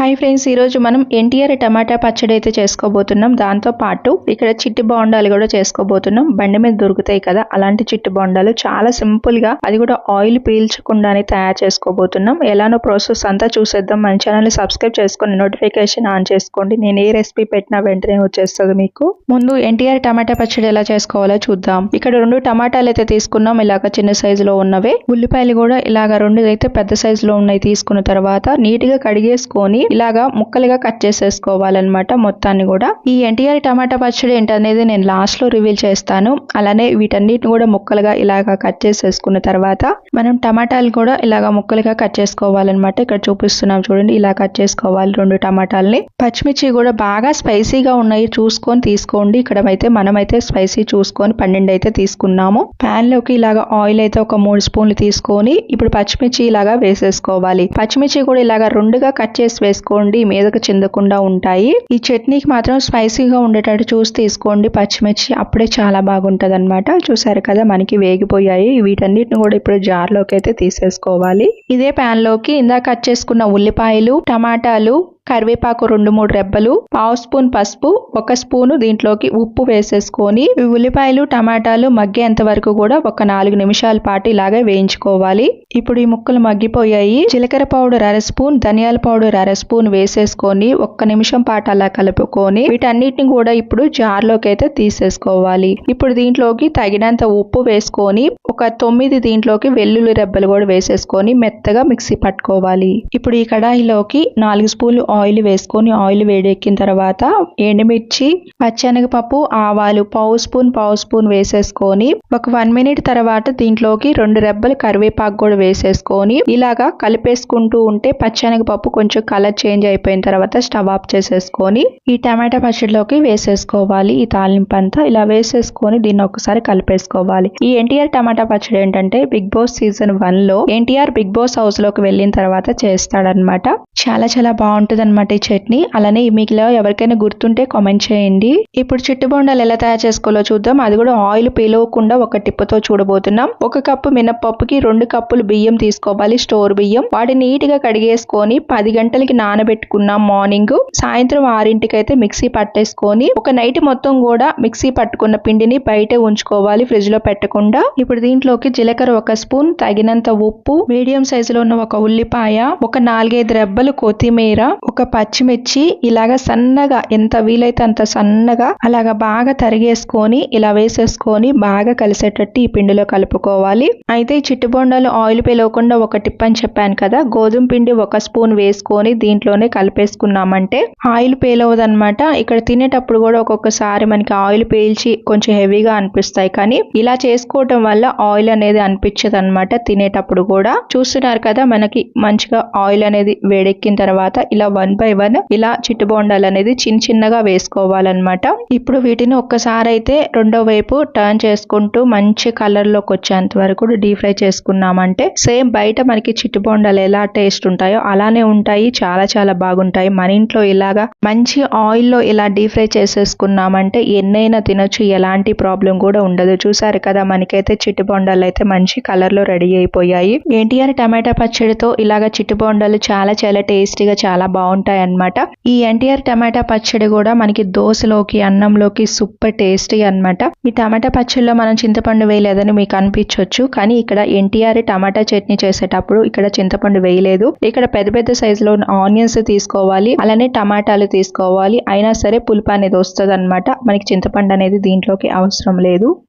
Hi friends ఈరోజు మనం ఎన్టీఆర్ టమాటా పచ్చడి అయితే చేసుకోబోతున్నాం. దాంతో పాటు ఇక్కడ చిట్టి బొండాలు కూడా చేసుకోబోతున్నాం. బండి మీద దొరుకుతాయి కదా అలాంటి చిట్టి బొండాలు. చాలా సింపుల్గా అది కూడా ఆయిల్ పీల్చకుండానే తయారు చేసుకోబోతున్నాం. ఎలానో ప్రాసెస్ అంతా చూసేద్దాం. మన ఛానల్ని సబ్స్క్రైబ్ చేసుకొని నోటిఫికేషన్ ఆన్ చేసుకోండి. నేను ఏ రెసిపీ పెట్టినా వెంటనే వచ్చేస్తుంది మీకు. ముందు ఎన్టీఆర్ టమాటా పచ్చడి ఎలా చేసుకోవాలో చూద్దాం. ఇక్కడ రెండు టమాటాలు అయితే తీసుకున్నాం. ఇలాగ చిన్న సైజులో ఉన్నవే. ఉల్లిపాయలు కూడా ఇలాగ రెండు అయితే పెద్ద సైజులో ఉన్నాయి తీసుకున్న తర్వాత నీట్గా కడిగేసుకొని ఇలాగా ముక్కలుగా కట్ చేసేసుకోవాలన్నమాట మొత్తాన్ని కూడా. ఈ ఎన్టీఆర్ టమాటా పచ్చడి ఏంటనేది నేను లాస్ట్లో రివీల్ చేస్తాను. అలానే వీటన్నిటిని కూడా ముక్కలుగా ఇలాగా కట్ చేసేసుకున్న తర్వాత మనం టమాటాలు కూడా ఇలాగా ముక్కలుగా కట్ చేసుకోవాలన్నమాట. ఇక్కడ చూపిస్తున్నాం చూడండి ఇలా కట్ చేసుకోవాలి రెండు టమాటాలని. పచ్చిమిర్చి కూడా బాగా స్పైసీగా ఉన్నాయి చూసుకొని తీసుకోండి. ఇక్కడ అయితే మనమైతే స్పైసీ చూసుకొని పన్నెండు అయితే తీసుకున్నాము. ప్యాన్లోకి ఇలాగా ఆయిల్ అయితే ఒక మూడు స్పూన్లు తీసుకొని ఇప్పుడు పచ్చిమిర్చి ఇలాగా వేసేసుకోవాలి. పచ్చిమిర్చి కూడా ఇలాగా రెండుగా కట్ చేసి తీసుకోండి మీదకు చెందకుండా ఉంటాయి. ఈ చట్నీకి మాత్రం స్పైసీగా ఉండేటట్టు చూసి తీసుకోండి. పచ్చిమిర్చి అప్పుడే చాలా బాగుంటుంది అనమాట చూసారు కదా మనకి వేగిపోయాయి. వీటన్నిటిని కూడా ఇప్పుడు జార్లోకి అయితే తీసేసుకోవాలి. ఇదే ప్యాన్లోకి ఇందాక కట్ చేసుకున్న ఉల్లిపాయలు టమాటాలు కరివేపాకు రెండు మూడు రెబ్బలు పావు స్పూన్ పసుపు ఒక స్పూను దీంట్లోకి ఉప్పు వేసేసుకొని ఉల్లిపాయలు టమాటాలు మగ్గేంత వరకు కూడా ఒక నాలుగు నిమిషాల పాటు ఇలాగే వేయించుకోవాలి. ఇప్పుడు ఈ ముక్కలు మగ్గిపోయాయి. జీలకర్ర పౌడర్ అర స్పూన్ ధనియాల పౌడర్ అర స్పూన్ వేసేసుకొని ఒక్క నిమిషం పాటు అలా కలుపుకొని వీటన్నిటిని కూడా ఇప్పుడు జార్లోకి అయితే తీసేసుకోవాలి. ఇప్పుడు దీంట్లోకి తగినంత ఉప్పు వేసుకొని ఒక తొమ్మిది దీంట్లోకి వెల్లుల్లి రెబ్బలు కూడా వేసేసుకొని మెత్తగా మిక్సీ పట్టుకోవాలి. ఇప్పుడు ఈ కడాయిలోకి నాలుగు స్పూన్లు ఆయిల్ వేసుకొని ఆయిల్ వేడెక్కిన తర్వాత ఎండుమిర్చి పచ్చనగపప్పు ఆవాలు పావు స్పూన్ పావు స్పూన్ వేసేసుకొని ఒక వన్ మినిట్ తర్వాత దీంట్లోకి రెండు రెబ్బలు కరివేపాకు కూడా వేసేసుకొని ఇలాగా కలిపేసుకుంటూ ఉంటే పచ్చనగపప్పు కొంచెం కలర్ చేంజ్ అయిపోయిన తర్వాత స్టవ్ ఆఫ్ చేసేసుకొని ఈ టమాటా పచ్చడిలోకి వేసేసుకోవాలి. ఈ తాలింపు అంతా ఇలా వేసేసుకొని దీన్ని ఒకసారి కలిపేసుకోవాలి. ఈ ఎన్టీఆర్ టమాటా పచ్చడి ఏంటంటే బిగ్ బాస్ సీజన్ వన్లో ఎన్టీఆర్ బిగ్ బాస్ హౌస్లోకి వెళ్ళిన తర్వాత చేస్తాడనమాట చాలా చాలా బాగుంటుంది. అనమాట ఈ చట్నీ. అలానే మీకులో ఎవరికైనా గుర్తుంటే కామెంట్ చేయండి. ఇప్పుడు చిట్టు బొండాలు ఎలా తయారు చేసుకోవాలో చూద్దాం. అది కూడా ఆయిల్ పీలవకుండా ఒక టిప్పుతో చూడబోతున్నాం. ఒక కప్పు మినప్పప్పుకి రెండు కప్పులు బియ్యం తీసుకోవాలి స్టోర్ బియ్యం. వాటిని నీట్గా కడిగేసుకొని పది గంటలకి నానబెట్టుకున్నాం మార్నింగ్. సాయంత్రం ఆరింటికి అయితే మిక్సీ పట్టేసుకొని ఒక నైట్ మొత్తం కూడా మిక్సీ పట్టుకున్న పిండిని బయటే ఉంచుకోవాలి ఫ్రిడ్జ్లో పెట్టకుండా. ఇప్పుడు దీంట్లోకి జీలకర్ర ఒక స్పూన్ తగినంత ఉప్పు మీడియం సైజులో ఉన్న ఒక ఉల్లిపాయ ఒక నాలుగైదు రెబ్బలు కొత్తిమీర ఒక పచ్చిమిర్చి ఇలాగా సన్నగా ఎంత వీలైతే అంత సన్నగా అలాగా బాగా తరిగేసుకొని ఇలా వేసేసుకొని బాగా కలిసేటట్టు ఈ పిండిలో కలుపుకోవాలి. అయితే ఈ చిట్టు బొండాలు ఆయిల్ పిలవకుండా ఒక టిప్ అని చెప్పాను కదా గోధుమ పిండి ఒక స్పూన్ వేసుకొని దీంట్లోనే కలిపేసుకున్నామంటే ఆయిల్ పేలవదనమాట ఇక్కడ తినేటప్పుడు కూడా ఒక్కొక్కసారి మనకి ఆయిల్ పేల్చి కొంచెం హెవీగా అనిపిస్తాయి కానీ ఇలా చేసుకోవటం వల్ల ఆయిల్ అనేది అనిపించదు అనమాట తినేటప్పుడు కూడా. చూస్తున్నారు కదా మనకి మంచిగా ఆయిల్ అనేది వేడెక్కిన తర్వాత ఇలా వన్ బై వన్ ఇలా చిట్టు బొండాలు అనేది చిన్న చిన్నగా వేసుకోవాలన్నమాట. ఇప్పుడు వీటిని ఒక్కసారి అయితే రెండో వైపు టర్న్ చేసుకుంటూ మంచి కలర్లోకి వచ్చేంత వరకు డీప్ ఫ్రై చేసుకున్నామంటే సేమ్ బయట మనకి చిట్టు బొండాలు ఎలా టేస్ట్ ఉంటాయో అలానే ఉంటాయి చాలా చాలా బాగుంటాయి. మన ఇంట్లో ఇలాగా మంచి ఆయిల్లో ఇలా డీప్ ఫ్రై చేసేసుకున్నామంటే ఎన్నైనా తినొచ్చు ఎలాంటి ప్రాబ్లం కూడా ఉండదు. చూసారు కదా మనకైతే చిట్టు బొండాలు అయితే మంచి కలర్లో రెడీ అయిపోయాయి. ఎన్టీఆర్ టమాటా పచ్చడితో ఇలాగ చిట్టు బొండాలు చాలా చాలా టేస్టీగా చాలా బాగుంటాయి అన్నమాట ఈ ఎన్టీఆర్ టమాటా పచ్చడి కూడా మనకి దోశలోకి అన్నంలోకి సూపర్ టేస్టీ అన్నమాట. ఈ టమాటా పచ్చడిలో మనం చింతపండు వేయలేదని మీకు అనిపించవచ్చు కానీ ఇక్కడ ఎన్టీఆర్ టమాటా చట్నీ చేసేటప్పుడు ఇక్కడ చింతపండు వేయలేదు. ఇక్కడ పెద్ద పెద్ద సైజులో ఆనియన్స్ తీసుకోవాలి అలానే టమాటాలు తీసుకోవాలి. అయినా సరే పులుపు అనేది వస్తుంది మనకి చింతపండు అనేది దీంట్లోకి అవసరం లేదు.